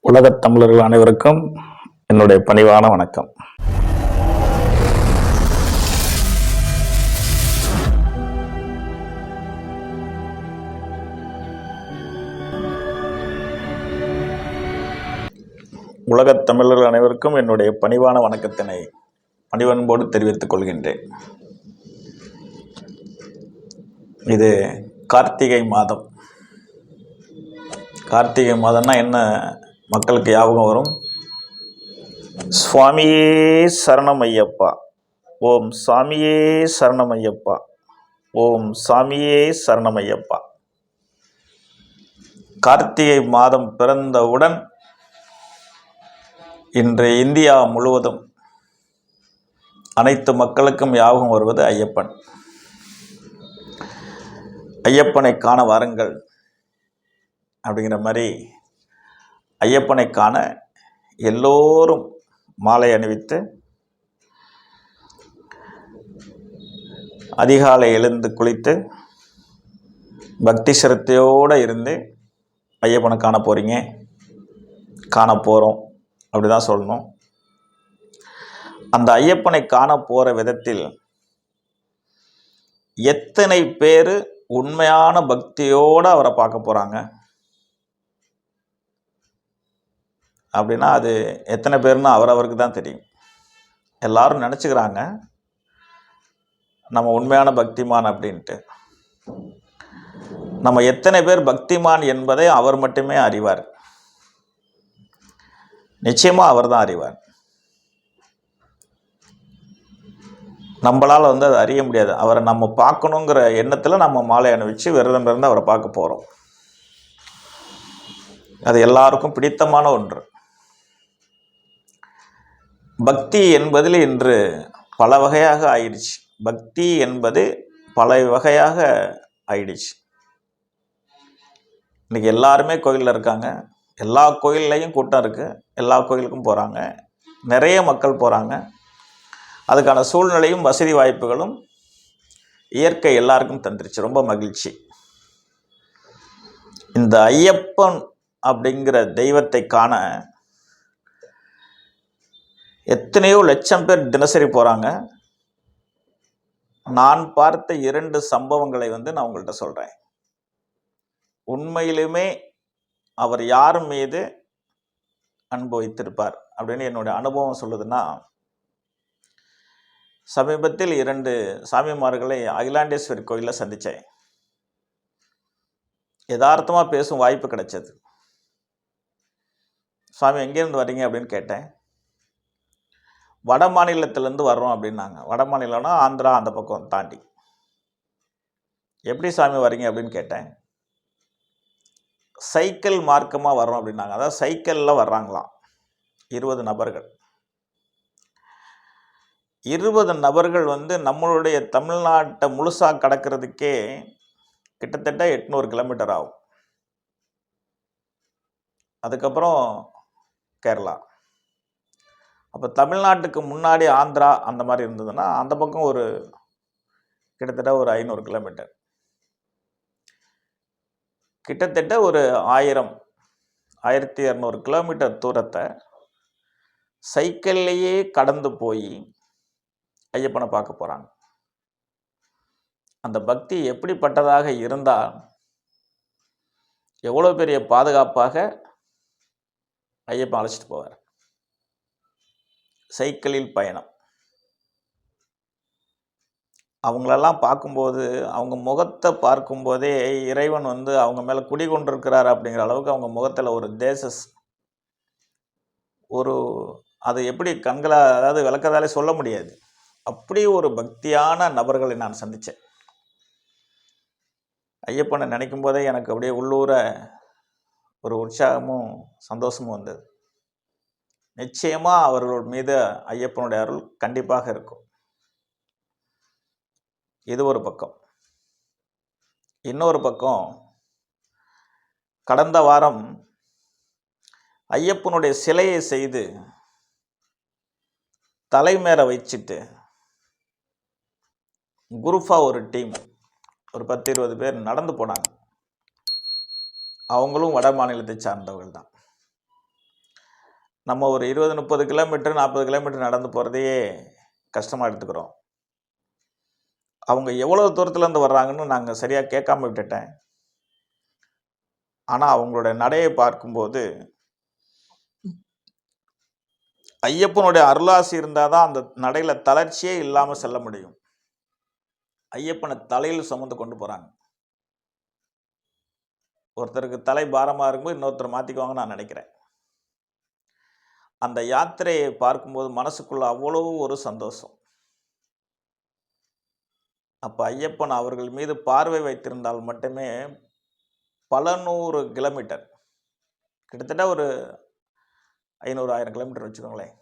உலகத் தமிழர்கள் அனைவருக்கும் என்னுடைய பணிவான வணக்கம். உலகத் தமிழர்கள் அனைவருக்கும் என்னுடைய பணிவான வணக்கத்தினை பணிவன்போடு தெரிவித்துக் கொள்கின்றேன். இது கார்த்திகை மாதம். கார்த்திகை மாதம்னா என்ன? மக்களுக்கு ஞாபகம் வரும். சுவாமியே சரணம் ஐயப்பா ஓம் சாமியே சரணம் ஐயப்பா ஓம் சாமியே சரணம் ஐயப்பா கார்த்திகை மாதம் பிறந்தவுடன் இன்று இந்தியா முழுவதும் அனைத்து மக்களுக்கும் ஞாபகம் வருவது ஐயப்பன். ஐயப்பனை காண வாருங்கள் அப்படிங்கிற மாதிரி ஐயப்பனை காண எல்லோரும் மாலை அணிவித்து அதிகாலை எழுந்து குளித்து பக்தி சிரத்தையோடு இருந்து ஐயப்பனை காண போகிறீங்க காண போகிறோம் அப்படி தான் சொல்லணும். அந்த ஐயப்பனை காண போகிற விதத்தில் எத்தனை பேர் உண்மையான பக்தியோடு அவரை பார்க்க போகிறாங்க அப்படின்னா அது எத்தனை பேர்னு அவரவருக்கு தான் தெரியும். எல்லாரும் நினச்சிக்கிறாங்க. நம்ம உண்மையான பக்திமான் அப்படின்ட்டு. நம்ம எத்தனை பேர் பக்திமான் என்பதை அவர் மட்டுமே அறிவார். நிச்சயமாக அவர் தான் அறிவார். நம்மளால் வந்து அதை அறிய முடியாது. அவரை நம்ம பார்க்கணுங்கிற எண்ணத்தில் நம்ம மாலை அணிவிச்சு விரதம் இருந்து அவரை பார்க்க போகிறோம் அது எல்லாருக்கும் பிடித்தமான ஒன்று. பக்தி என்பதில் இன்று பல வகையாக ஆயிடுச்சு. பக்தி என்பது பல வகையாக ஆயிடுச்சு. இன்னைக்கு எல்லாருமே கோயிலில் இருக்காங்க. எல்லா கோயில்லையும் கூட்டம் இருக்குது எல்லா கோயிலுக்கும் போகிறாங்க நிறைய மக்கள் போகிறாங்க அதுக்கான சூழ்நிலையும் வசதி வாய்ப்புகளும் இயற்கை எல்லாருக்கும் தந்துருச்சு. ரொம்ப மகிழ்ச்சி. இந்த ஐயப்பன் அப்படிங்கிற தெய்வத்தை காண எத்தனையோ லட்சம் பேர் தினசரி போகிறாங்க நான் பார்த்த இரண்டு சம்பவங்களை வந்து நான் உங்கள்கிட்ட சொல்கிறேன் உண்மையிலுமே அவர் யார் மீது அன்பு வைத்திருப்பார் அப்படின்னு என்னுடைய அனுபவம் சொல்லுதுன்னா சமீபத்தில் இரண்டு சாமிமார்களை அகிலாண்டேஸ்வரி கோயிலில் சந்தித்தேன் யதார்த்தமாக பேசும் வாய்ப்பு கிடைச்சது. சுவாமி எங்கேருந்து வர்றீங்க? அப்படின்னு கேட்டேன். வட மாநிலத்திலேருந்து வர்றோம் அப்படின்னாங்க. வட மாநிலம்னா ஆந்திரா அந்த பக்கம் தாண்டி. எப்படி சாமி வர்றீங்க அப்படின்னு கேட்டேன். சைக்கிள் மார்க்கமாக வர்றோம் அப்படின்னாங்க. அதாவது சைக்கிளில் வர்றாங்களாம். இருபது நபர்கள். இருபது நபர்கள் வந்து நம்மளுடைய தமிழ்நாட்டை முழுசாக கடக்கிறதுக்கே கிட்டத்தட்ட எட்நூறு கிலோமீட்டர் ஆகும். அதுக்கப்புறம் கேரளா. அப்போ தமிழ்நாட்டுக்கு முன்னாடி ஆந்திரா அந்த மாதிரி இருந்ததுன்னா அந்த பக்கம் ஒரு கிட்டத்தட்ட ஒரு ஐநூறு கிலோமீட்டர். கிட்டத்தட்ட ஒரு ஆயிரம் ஆயிரத்தி இரநூறு கிலோமீட்டர் தூரத்தை சைக்கிள்லேயே கடந்து போய் ஐயப்பனை பார்க்க போகிறாங்க அந்த பக்தி எப்படிப்பட்டதாக இருந்தால் எவ்வளோ பெரிய பாதுகாப்பாக ஐயப்பன் அழைச்சிட்டு போவார். சைக்கிளில் பயணம். அவங்களெல்லாம் பார்க்கும்போது அவங்க முகத்தை பார்க்கும்போதே இறைவன் வந்து அவங்க மேலே குடிகொண்டிருக்கிறார் அப்படிங்கிற அளவுக்கு அவங்க முகத்தில் ஒரு தேசஸ் ஒரு அதை எப்படி கண்களை அதாவது விளக்கதாலே சொல்ல முடியாது. அப்படி ஒரு பக்தியான நபர்களை நான் சந்தித்தேன். ஐயப்பனை நினைக்கும் போதே எனக்கு அப்படியே உள்ளூர ஒரு உற்சாகமும் சந்தோஷமும் வந்தது. நிச்சயமாக அவர்கள் மீது ஐயப்பனுடைய அருள் கண்டிப்பாக இருக்கும். இது ஒரு பக்கம். இன்னொரு பக்கம் கடந்த வாரம் ஐயப்பனுடைய சிலையை செய்து தலைமேற வச்சுட்டு குரூப்பாக ஒரு டீம் ஒரு பத்து இருபது பேர் நடந்து போனாங்க. அவங்களும் வட மாநிலத்தை சார்ந்தவர்கள் தான். நம்ம ஒரு இருபது முப்பது கிலோமீட்டர் நாற்பது கிலோமீட்டர் நடந்து போகிறதையே கஷ்டமாக எடுத்துக்கிறோம். அவங்க எவ்வளோ தூரத்துலேருந்து வர்றாங்கன்னு நாங்கள் சரியாக கேட்காம விட்டுட்டேன். ஆனால் அவங்களோட நடையை பார்க்கும்போது ஐயப்பனுடைய அருளாசி இருந்தால் தான் அந்த நடையில் தளர்ச்சியே இல்லாமல் செல்ல முடியும். ஐயப்பனை தலையில் சுமந்து கொண்டு போகிறாங்க ஒருத்தருக்கு தலை பாரமாக இருக்கும்போது இன்னொருத்தர் மாற்றிக்குவாங்கன்னு நான் நினைக்கிறேன். அந்த யாத்திரையை பார்க்கும்போது மனசுக்குள்ள அவ்வளோ ஒரு சந்தோஷம். அப்போ ஐயப்பன் அவர்கள் மீது பார்வை வைத்திருந்தால் மட்டுமே பல நூறு கிலோமீட்டர் கிட்டத்தட்ட ஒரு ஐநூறு ஆயிரம் கிலோமீட்டர் வச்சுக்கோங்களேன்.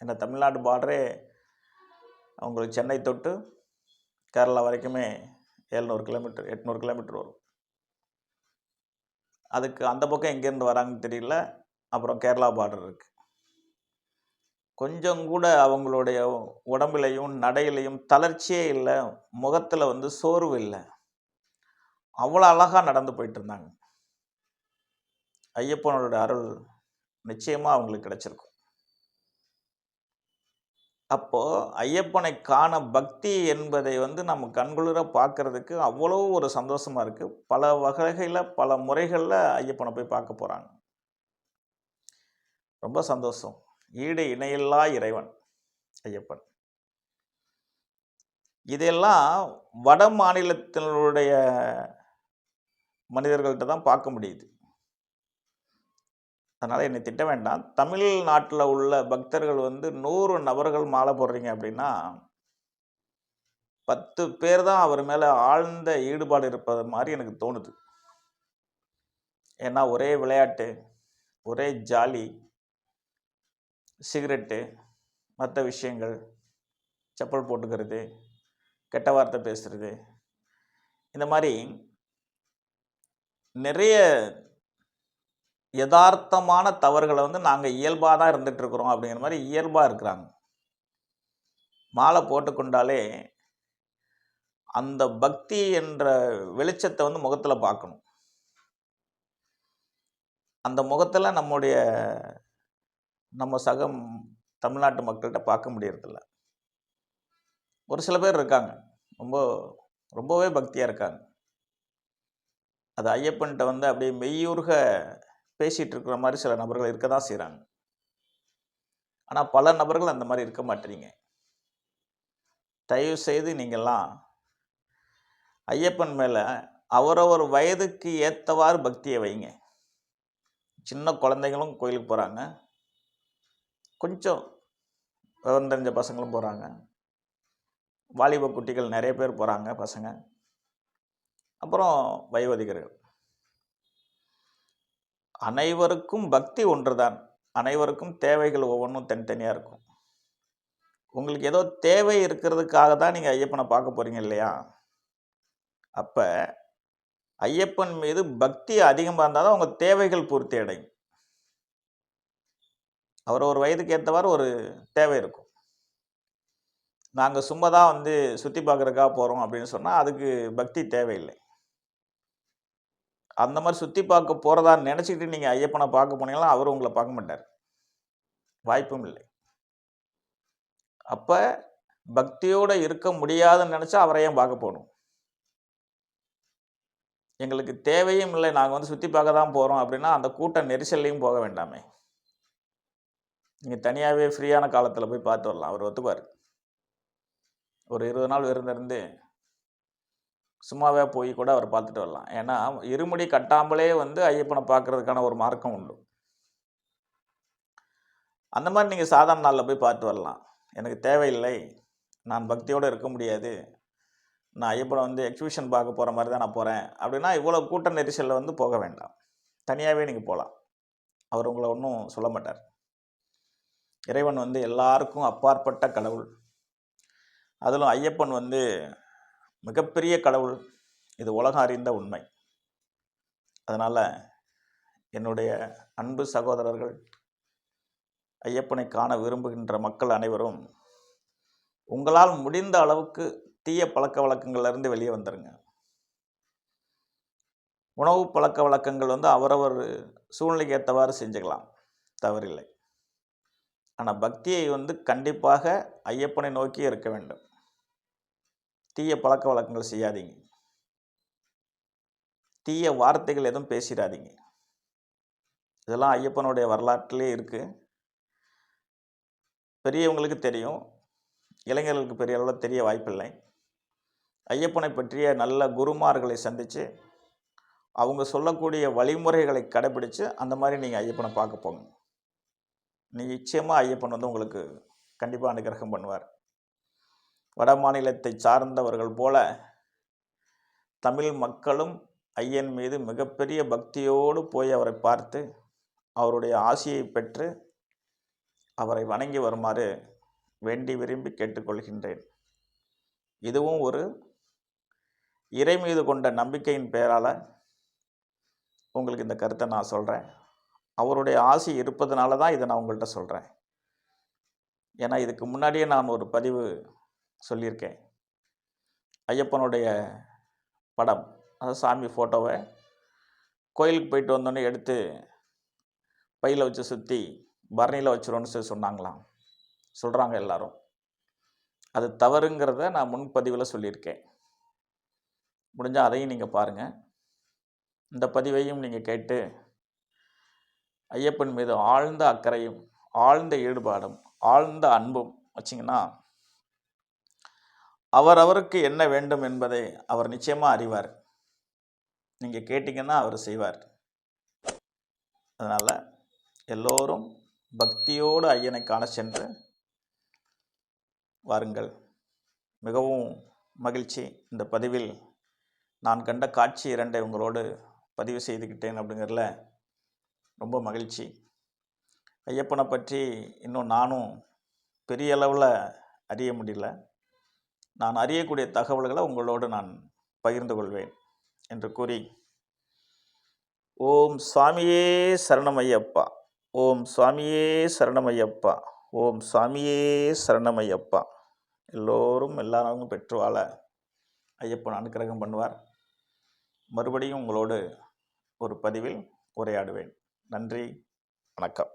ஏன்னா தமிழ்நாடு பார்டரே அவங்களுக்கு சென்னை தொட்டு கேரளா வரைக்குமே எழுநூறு கிலோமீட்டர் எட்நூறு கிலோமீட்டர் வரும். அதுக்கு அந்த பக்கம் எங்கேருந்து வராங்கன்னு தெரியல. அப்புறம் கேரளா பார்டர் இருக்குது கொஞ்சம் கூட அவங்களுடைய உடம்புலையும் நடையிலையும் தளர்ச்சியே இல்லை. முகத்தில் வந்து சோர்வு இல்லை. அவ்வளோ அழகாக நடந்து போயிட்டு இருந்தாங்க. ஐயப்பனோட அருள் நிச்சயமாக அவங்களுக்கு கிடைச்சிருக்கும். அப்போது ஐயப்பனை காண பக்தி என்பதை வந்து நம்ம கண்குளிர பார்க்கறதுக்கு அவ்வளோ ஒரு சந்தோஷமாக இருக்குது பல வகையில் பல முறைகளில் ஐயப்பனை போய் பார்க்க போகிறாங்க ரொம்ப சந்தோஷம். ஈடு இணையில்லா இறைவன் ஐயப்பன். இதெல்லாம் வட மாநிலத்தினுடைய மனிதர்கள்ட்ட தான் பார்க்க முடியுது. அதனால் என்னை திட்ட வேண்டாம். தமிழ்நாட்டில் உள்ள பக்தர்கள் வந்து நூறு நபர்கள் மாலை போடுறீங்க அப்படின்னா பத்து பேர் தான் அவர் மேலே ஆழ்ந்த ஈடுபாடு இருப்பது மாதிரி எனக்கு தோணுது. ஏன்னா ஒரே விளையாட்டு ஒரே ஜாலி சிகரெட்டு மற்ற விஷயங்கள் செப்பல் போட்டுக்கிறது கெட்ட வார்த்தை பேசுறது இந்த மாதிரி நிறைய யதார்த்தமான தவறுகளை வந்து நாங்கள் இயல்பாக தான் இருந்துட்டு இருக்கிறோம் அப்படிங்கிற மாதிரி இயல்பாக இருக்கிறாங்க. மாலை போட்டுக்கொண்டாலே அந்த பக்தி என்ற வெளிச்சத்தை வந்து முகத்தில் பார்க்கணும். அந்த முகத்தில் நம்முடைய நம்ம சக தமிழ்நாட்டு மக்கள்கிட்ட பார்க்க முடியறதில்ல. ஒரு சில பேர் இருக்காங்க. ரொம்ப ரொம்பவே பக்தியாக இருக்காங்க. அது ஐயப்பன்கிட்ட வந்து அப்படியே மெய்யூர்க பேசிகிட்டு இருக்கிற மாதிரி சில நபர்கள் இருக்க தான் செய்கிறாங்க ஆனால் பல நபர்கள் அந்த மாதிரி இருக்க மாட்டீங்க. தயவு செய்து நீங்கள்லாம் ஐயப்பன் மேலே அவரவர் வயதுக்கு ஏற்றவாறு பக்தியை வைங்க. சின்ன குழந்தைங்களும் கோயிலுக்கு போகிறாங்க கொஞ்சம் விவரம் தெரிஞ்ச பசங்களும் போகிறாங்க வாலிப குட்டிகள் நிறைய பேர் போகிறாங்க பசங்க. அப்புறம் வயோதிகர்கள். அனைவருக்கும் பக்தி ஒன்று தான் அனைவருக்கும் தேவைகள் ஒவ்வொன்றும் தனித்தனியாக இருக்கும். உங்களுக்கு ஏதோ தேவை இருக்கிறதுக்காக தான் நீங்கள் ஐயப்பனை பார்க்க போகிறீங்க இல்லையா? அப்போ ஐயப்பன் மீது பக்தி அதிகமாக இருந்தால் தான் உங்கள் தேவைகள் பூர்த்தி அடையும். அவர் ஒரு வயதுக்கு ஏற்றவாறு ஒரு தேவை இருக்கும். நாங்கள் சும்மா தான் வந்து சுற்றி பார்க்குறக்காக போகிறோம் அப்படின்னு சொன்னால் அதுக்கு பக்தி தேவையில்லை. அந்த மாதிரி சுற்றி பார்க்க போகிறதா நினச்சிக்கிட்டு நீங்கள் ஐயப்பனை பார்க்க போனீங்கன்னா அவர் உங்களை பார்க்க மாட்டார். வாய்ப்பும் இல்லை. அப்போ பக்தியோடு இருக்க முடியாதுன்னு நினச்சா அவரையும் பார்க்க போகணும்? எங்களுக்கு தேவையும் இல்லை. நாங்கள் வந்து சுற்றி பார்க்க தான் போகிறோம் அப்படின்னா அந்த கூட்ட நெரிசல்லையும் போக வேண்டாமே. நீங்கள் தனியாகவே ஃப்ரீயான காலத்தில் போய் பார்த்து வரலாம். அவர் ஒத்துப்பார். ஒரு இருபது நாள் விருந்திருந்து சும்மாவே போய் கூட அவர் பார்த்துட்டு வரலாம். ஏன்னா இருமுடி கட்டாமலே வந்து ஐயப்பனை பார்க்கறதுக்கான ஒரு மார்க்கம் உண்டு. அந்த மாதிரி நீங்கள் சாதாரண நாளில் போய் பார்த்து வரலாம். எனக்கு தேவையில்லை. நான் பக்தியோடு இருக்க முடியாது. நான் ஐயப்பனை வந்து எக்ஸிபிஷன் பார்க்க போகிற மாதிரி தான் நான் போகிறேன் அப்படின்னா இவ்வளோ கூட்ட நெரிசலில் வந்து போக வேண்டாம். தனியாகவே நீங்கள் போகலாம் அவர் உங்களை ஒன்றும் சொல்ல மாட்டார். இறைவன் வந்து எல்லாருக்கும் அப்பாற்பட்ட கடவுள். அதிலும் ஐயப்பன் வந்து மிகப்பெரிய கடவுள். இது உலகம் அறிந்த உண்மை. அதனால் என்னுடைய அன்பு சகோதரர்கள் ஐயப்பனை காண விரும்புகின்ற மக்கள் அனைவரும் உங்களால் முடிந்த அளவுக்கு தீய பழக்க வழக்கங்கள்லேருந்து வெளியே வந்துடுங்க உணவு பழக்க வழக்கங்கள் வந்து அவரவர் சூழ்நிலைக்கு ஏற்றவாறு செஞ்சுக்கலாம். தவறில்லை. ஆனால் பக்தியை வந்து கண்டிப்பாக ஐயப்பனை நோக்கி இருக்க வேண்டும். தீய பழக்க வழக்கங்கள் செய்யாதீங்க. தீய வார்த்தைகள் எதுவும் பேசிடாதீங்க. இதெல்லாம் ஐயப்பனுடைய வரலாற்றிலே இருக்குது பெரியவங்களுக்கு தெரியும். இளைஞர்களுக்கு பெரிய அளவில் தெரிய வாய்ப்பில்லை. ஐயப்பனை பற்றிய நல்ல குருமார்களை சந்தித்து அவங்க சொல்லக்கூடிய வழிமுறைகளை கடைபிடித்து அந்த மாதிரி நீங்கள் ஐயப்பனை பார்க்க போங்க. நிச்சயமாக ஐயப்பன் வந்து உங்களுக்கு கண்டிப்பாக அனுகிரகம் பண்ணுவார். வட மாநிலத்தை சார்ந்தவர்கள் போல தமிழ் மக்களும் ஐயன் மீது மிகப்பெரிய பக்தியோடு போய் அவரை பார்த்து அவருடைய ஆசையை பெற்று அவரை வணங்கி வருமாறு வேண்டி விரும்பி கேட்டுக்கொள்கின்றேன். இதுவும் ஒரு இறை மீது கொண்ட நம்பிக்கையின் பெயரால் உங்களுக்கு இந்த கருத்தை நான் சொல்கிறேன் அவருடைய ஆசை இருப்பதனால தான் இதை நான் உங்கள்கிட்ட சொல்கிறேன் ஏன்னா இதுக்கு முன்னாடியே நான் ஒரு பதிவு சொல்லியிருக்கேன். ஐயப்பனுடைய படம் அதாவது சாமி ஃபோட்டோவை கோயிலுக்கு போயிட்டு வந்தோடனே எடுத்து பையில் வச்சு சுற்றி பரணியில் வச்சிருவோன்னு சொல்லி சொன்னாங்களாம். சொல்கிறாங்க எல்லாரும். அது தவறுங்கிறத நான் முன்பதிவில் சொல்லியிருக்கேன். முடிஞ்சால் அதையும் நீங்கள் பாருங்கள் இந்த பதிவையும் நீங்கள் கேட்டு ஐயப்பன் மீது ஆழ்ந்த அக்கறையும் ஆழ்ந்த ஈடுபாடும் ஆழ்ந்த அன்பும் வச்சிங்கன்னா அவரவருக்கு என்ன வேண்டும் என்பதை அவர் நிச்சயமாக அறிவார். நீங்கள் கேட்டிங்கன்னா அவர் செய்வார். அதனால் எல்லோரும் பக்தியோடு ஐயனை காண சென்று வாருங்கள். மிகவும் மகிழ்ச்சி. இந்த பதிவில் நான் கண்ட காட்சி இரண்டை உங்களோடு பதிவு செய்துக்கிட்டேன் அப்படிங்கிறதுல ரொம்ப மகிழ்ச்சி. ஐயப்பனை பற்றி இன்னும் நானும் பெரிய அளவில் அறிய முடியல. நான் அறியக்கூடிய தகவல்களை உங்களோடு நான் பகிர்ந்து கொள்வேன் என்று கூறி ஓம் சுவாமியே சரணமையப்பா ஓம் சுவாமியே சரணமையப்பா ஓம் சுவாமியே சரணமையப்பா. எல்லோரும் எல்லாரும் பெற்று வாழ ஐயப்பன் அனுக்கிரகம் பண்ணுவார். மறுபடியும் உங்களோடு ஒரு பதிவில் உரையாடுவேன். நன்றி வணக்கம்.